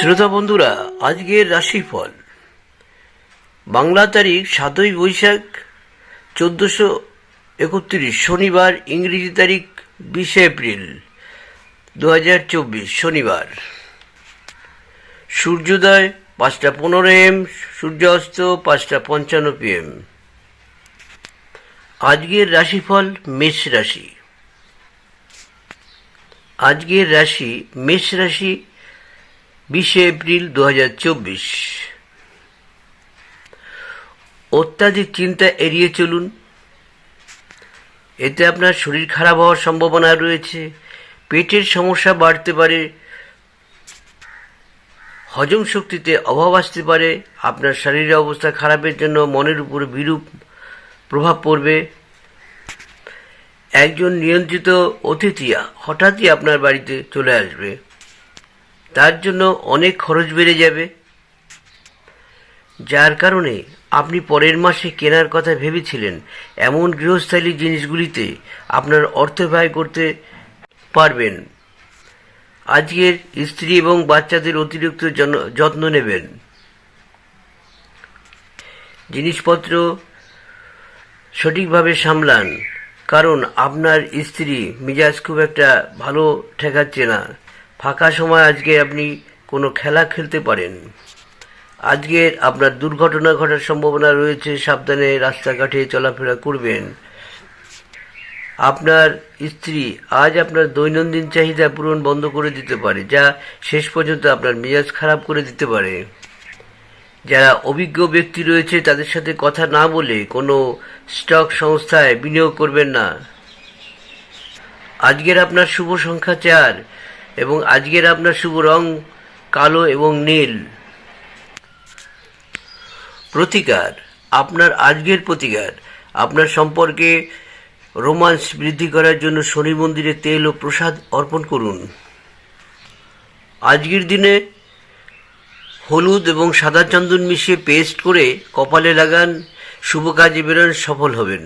শ্রোতা বন্ধুরা, আজকের রাশিফল। বাংলা তারিখ সাতই বৈশাখ, চোদ্দোশো একত্রিশ, শনিবার, ইংরেজি তারিখ বিশে এপ্রিল দু হাজার চব্বিশ, শনিবার। সূর্যোদয় পাঁচটা পনেরো এম, সূর্যাস্ত পাঁচটা পঞ্চান্ন পিএম। আজকের রাশিফল মেষ রাশি। আজকের রাশি মেষ রাশি বিশে এপ্রিল দু হাজার চব্বিশ। অত্যাধিক চিন্তা এড়িয়ে চলুন। এতে আপনার শরীর খারাপ হওয়ার সম্ভাবনা রয়েছে। পেটের সমস্যা বাড়তে পারে। হজম শক্তিতে অভাব আসতে পারে। আপনার শারীরিক অবস্থা খারাপের জন্য মনের উপর বিরূপ প্রভাব পড়বে। একজন নিয়ন্ত্রিত অতিথি হঠাৎই আপনার বাড়িতে চলে আসবে। তার জন্য অনেক খরচ বেড়ে যাবে। যার কারণে আপনি পরের মাসে কেনার কথা ভেবেছিলেন এমন গৃহস্থালী জিনিসগুলিতে আপনার অর্থ ব্যয় করতে পারবেন। আজকের স্ত্রী এবং বাচ্চাদের অতিরিক্ত যত্ন নেবেন। জিনিসপত্র সঠিকভাবে সামলান, কারণ আপনার স্ত্রী মিজাজ খুব একটা ভালো ঠেকাচ্ছে না। ফাঁকা সময় আজকে আপনি কোনো খেলা খেলতে পারেন। আজকের আপনার দুর্ঘটনা ঘটার সম্ভাবনা রয়েছে, সাবধানে রাস্তাঘাটে চলাফেরা করবেন। আপনার স্ত্রী আজ আপনার দৈনন্দিন চাহিদা পূরণ বন্ধ করে দিতে পারে, যা শেষ পর্যন্ত আপনার মেজাজ খারাপ করে দিতে পারে। যারা অভিজ্ঞ ব্যক্তি রয়েছে, তাদের সাথে কথা না বলে কোনো স্টক সংস্থায় বিনিয়োগ করবেন না। আজকের আপনার শুভ সংখ্যা চার। এবং আজকের আপনার শুভ রং কালো এবং নীল। প্রতিকার, আপনার আজকের প্রতিকার, আপনার সম্পর্কে রোমান্স বৃদ্ধি করার জন্য শনি মন্দিরে তেল ও প্রসাদ অর্পণ করুন। আজকের দিনে হলুদ এবং সাদা চন্দন মিশিয়ে পেস্ট করে কপালে লাগান, শুভ কাজে বেরোন, সফল হবেন।